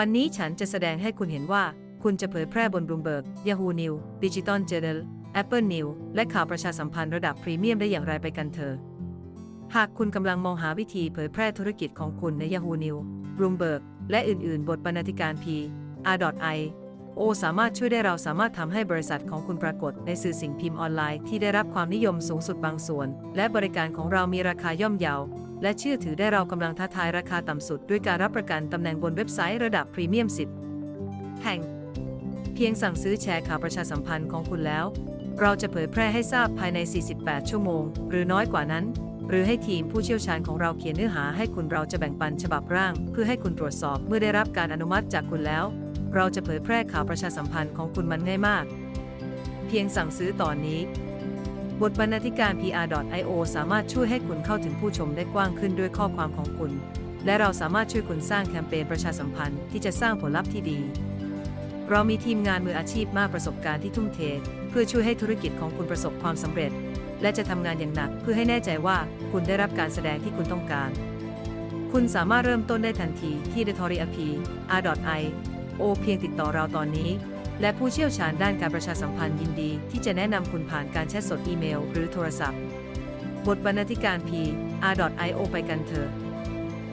วันนี้ฉันจะแสดงให้คุณเห็นว่า คุณจะเผยแพร่บน Bloomberg Yahoo News Digital Journal Apple News และข่าวประชาสัมพันธ์ระดับพรีเมียมได้อย่างไรไปกันเถอะหากคุณกำลังมองหาวิธีเผยแพร่ธุรกิจของคุณใน Yahoo News Bloomberg และอื่นๆ บทบรรณาธิการ P R.I O สามารถช่วยได้เราสามารถทำให้บริษัทของคุณปรากฏในสื่อสิ่งพิมพ์ออนไลน์ที่ได้รับความนิยมสูงสุดบางส่วน และบริการของเรามีราคาย่อมเยา และเชื่อถือได้เรากำลังท้าทายราคาต่ำสุด ด้วยการรับประกันตำแหน่งบนเว็บไซต์ระดับพรีเมียม 10 แห่ง เพียงสั่งซื้อแชร์ข่าวประชาสัมพันธ์ของคุณแล้ว เราจะเผยแพร่ให้ทราบภายใน 48 ชั่วโมง หรือน้อยกว่านั้น หรือให้ทีมผู้เชี่ยวชาญของเราเขียนเนื้อหาให้คุณเราจะแบ่งปันฉบับร่าง เพื่อให้คุณตรวจสอบเมื่อได้รับการอนุมัติจากคุณแล้ว เราจะเผยแพร่ข่าวประชาสัมพันธ์ของคุณมันง่ายมาก เพียงสั่งซื้อตอนนี้ บทบรรณาธิการ PR.io สามารถช่วยให้คุณเข้าถึงผู้ชมได้กว้างขึ้นด้วยข้อความของคุณ และเราสามารถช่วยคุณสร้างแคมเปญประชาสัมพันธ์ที่จะสร้างผลลัพธ์ที่ดี เรามีทีมงานมืออาชีพมากประสบการณ์ที่ทุ่มเท เพื่อช่วยให้ธุรกิจของคุณประสบความสำเร็จ และจะทำงานอย่างหนักเพื่อให้แน่ใจว่าคุณได้รับการแสดงที่คุณต้องการ คุณสามารถเริ่มต้นได้ทันทีที่ d e t o r i a p r.i o เพียงติดต่อเราตอนนี้ และผู้เชี่ยวชาญด้านการประชาสัมพันธ์ยินดี ที่จะแนะนำคุณผ่านการแชทสดอีเมล หรือโทรศัพท์ บทบรรณาธิการ P R.io ไปกันเถอะ